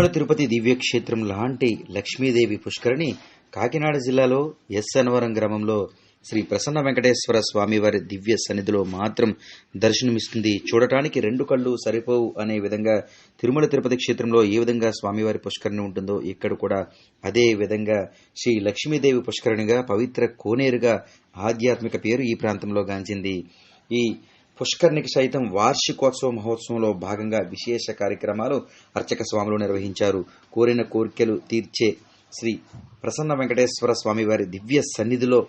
తిరుమల తిరుపతి దివ్యక్షేత్రం లాంటి లక్ష్మీదేవి పుష్కరిణి కాకినాడ జిల్లాలో ఎస్ అనవరం గ్రామంలో శ్రీ ప్రసన్న వెంకటేశ్వర స్వామివారి దివ్య సన్నిధిలో మాత్రం దర్శనమిస్తుంది. చూడటానికి రెండు కళ్ళు సరిపోవు అనే విధంగా తిరుమల తిరుపతి క్షేత్రంలో ఏ విధంగా స్వామివారి పుష్కరిణి ఉంటుందో ఇక్కడ కూడా అదే విధంగా శ్రీ లక్ష్మీదేవి పుష్కరిణిగా పవిత్ర కోనేరుగా ఆధ్యాత్మిక పేరు ఈ ప్రాంతంలో గాంచింది. ఈ పుష్కర్ణికి సైతం వార్షికోత్సవ మహోత్సవంలో భాగంగా విశేష కార్యక్రమాలు అర్చక స్వాములు నిర్వహించారు. కోరిన కోరికలు తీర్చే శ్రీ ప్రసన్న వెంకటేశ్వర స్వామి వారి దివ్య సన్నిధిలో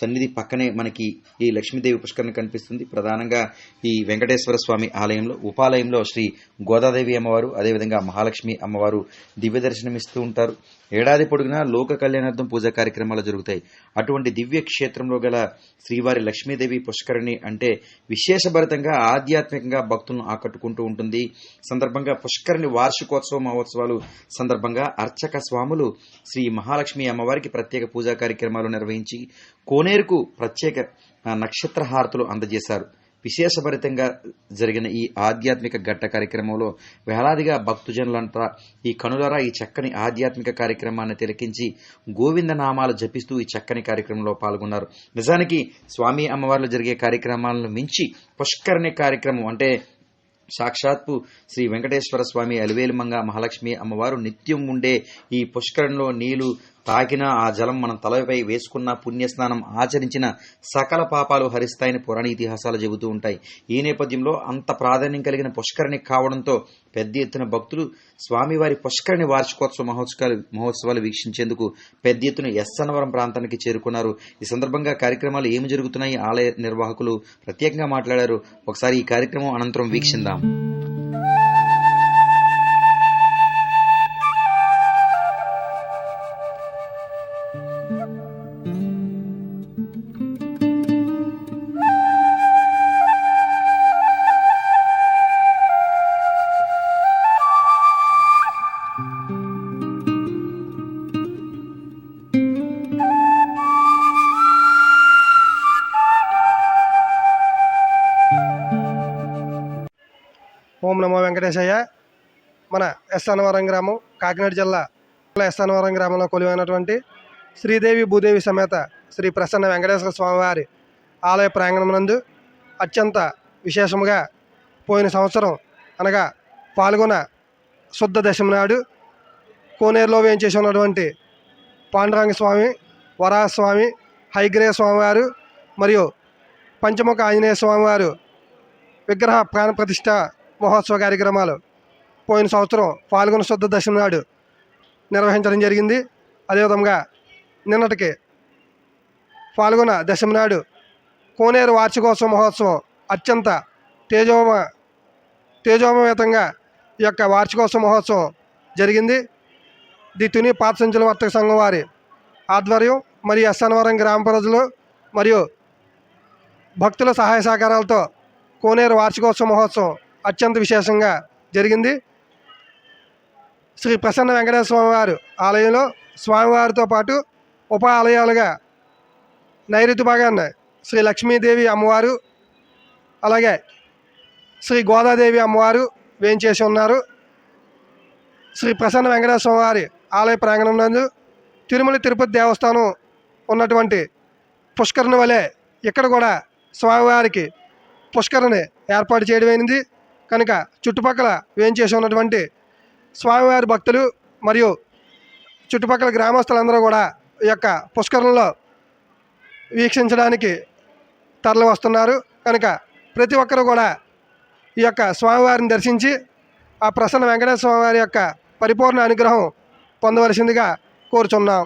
సన్నిధి పక్కనే మనకి ఈ లక్ష్మీదేవి పుష్కరణ కనిపిస్తుంది. ప్రధానంగా ఈ వెంకటేశ్వర స్వామి ఆలయంలో ఉపాలయంలో శ్రీ గోదాదేవి అమ్మవారు అదేవిధంగా మహాలక్ష్మి అమ్మవారు దివ్య దర్శనమిస్తూ ఉంటారు. ఏడాది పొడుగునా లోక కళ్యాణార్థం పూజా కార్యక్రమాలు జరుగుతాయి. అటువంటి దివ్య క్షేత్రంలో గల శ్రీవారి లక్ష్మీదేవి పుష్కరిణి అంటే విశేషభరితంగా ఆధ్యాత్మికంగా భక్తులను ఆకట్టుకుంటూ ఉంటుంది. సందర్భంగా పుష్కరిణి వార్షికోత్సవ మహోత్సవాలు సందర్భంగా అర్చక స్వాములు శ్రీ మహాలక్ష్మి అమ్మవారికి ప్రత్యేక పూజా కార్యక్రమాలు నిర్వహించి కోనేరుకు ప్రత్యేక నక్షత్రహారతులు అందజేశారు. విశేషభరితంగా జరిగిన ఈ ఆధ్యాత్మిక ఘట్ట కార్యక్రమంలో వేలాదిగా భక్తుజనులంతా ఈ కనులరా ఈ చక్కని ఆధ్యాత్మిక కార్యక్రమాన్ని తిలకించి గోవింద నామాలు జపిస్తూ ఈ చక్కని కార్యక్రమంలో పాల్గొన్నారు. నిజానికి స్వామి అమ్మవార్లు జరిగే కార్యక్రమాలను మించి పుష్కరణి కార్యక్రమం అంటే సాక్షాత్తు శ్రీ వెంకటేశ్వర స్వామి అలివేలుమంగ మహాలక్ష్మి అమ్మవారు నిత్యం ఉండే ఈ పుష్కరంలో నీళ్ళు తాకిన ఆ జలం మనం తలపై వేసుకున్న పుణ్యస్నానం ఆచరించిన సకల పాపాలు హరిస్తాయని పురాణ ఇతిహాసాలు చెబుతూ ఉంటాయి. ఈ నేపథ్యంలో అంత ప్రాధాన్యం కలిగిన పుష్కరిణి కావడంతో పెద్ద ఎత్తున భక్తులు స్వామివారి పుష్కరిణి వార్షికోత్సవ మహోత్సవాలు మహోత్సవాలు వీక్షించేందుకు పెద్ద ఎత్తున ఎస్సనవరం ప్రాంతానికి చేరుకున్నారు. ఈ సందర్భంగా కార్యక్రమాలు ఏమి జరుగుతున్నాయి? ఆలయ నిర్వాహకులు ప్రత్యేకంగా మాట్లాడారు. ఒకసారి ఈ కార్యక్రమం అనంతరం వీక్షిందాం. ఓం నమో వెంకటేశయ్య. మన ఎస్ అన్నవరం గ్రామం కాకినాడ జిల్లా ఎస్ అన్నవరం గ్రామంలో కొలువైనటువంటి శ్రీదేవి భూదేవి సమేత శ్రీ ప్రసన్న వెంకటేశ్వర స్వామివారి ఆలయ ప్రాంగణమునందు అత్యంత విశేషముగా పోయిన సంవత్సరం అనగా పాల్గొన శుద్ధ దశమి నాడు కోనేరులో వేయించేసి ఉన్నటువంటి పాండురంగ స్వామి వరాహస్వామి హైగ్రే స్వామివారు మరియు పంచముఖ ఆంజనేయ స్వామివారు విగ్రహ ప్రాణ ప్రతిష్ట మహోత్సవ కార్యక్రమాలు పోయిన సంవత్సరం పాల్గొన శుద్ధ దశమి నాడు నిర్వహించడం జరిగింది. అదేవిధంగా నిన్నటికి పాల్గొన దశమి నాడు కోనేరు వార్షికోత్సవ మహోత్సవం అత్యంత తేజోమ తేజోమవేతంగా ఈ యొక్క వార్షికోత్సవ మహోత్సవం జరిగింది. ది తుని పాత సంచుల వర్తక సంఘం వారి ఆధ్వర్యం మరియు ఎస్ఎన్వరం గ్రామ ప్రజలు మరియు భక్తుల సహాయ సహకారాలతో కోనేరు వార్షికోత్సవ మహోత్సవం అత్యంత విశేషంగా జరిగింది. శ్రీ ప్రసన్న వెంకటేశ్వర స్వామివారు ఆలయంలో స్వామివారితో పాటు ఉప ఆలయాలుగా నైరుతి భాగాన్ని శ్రీ లక్ష్మీదేవి అమ్మవారు అలాగే శ్రీ గోదాదేవి అమ్మవారు వేయించేసి ఉన్నారు. శ్రీ ప్రసన్న వెంకటేశ్వర వారి ఆలయ ప్రాంగణం నందు తిరుమల తిరుపతి దేవస్థానం ఉన్నటువంటి పుష్కరణ వలె ఇక్కడ కూడా స్వామివారికి పుష్కరిణి ఏర్పాటు చేయడమైనది కనుక చుట్టుపక్కల వేయించేసి ఉన్నటువంటి స్వామివారి భక్తులు మరియు చుట్టుపక్కల గ్రామస్తులందరూ కూడా యొక్క పుష్కరంలో వీక్షించడానికి తరలి వస్తున్నారు. కనుక ప్రతి ఒక్కరు కూడా ఈ యొక్క స్వామివారిని దర్శించి ఆ ప్రసన్న వెంకటేశ్వర స్వామివారి యొక్క పరిపూర్ణ అనుగ్రహం పొందవలసిందిగా కోరుచున్నాం.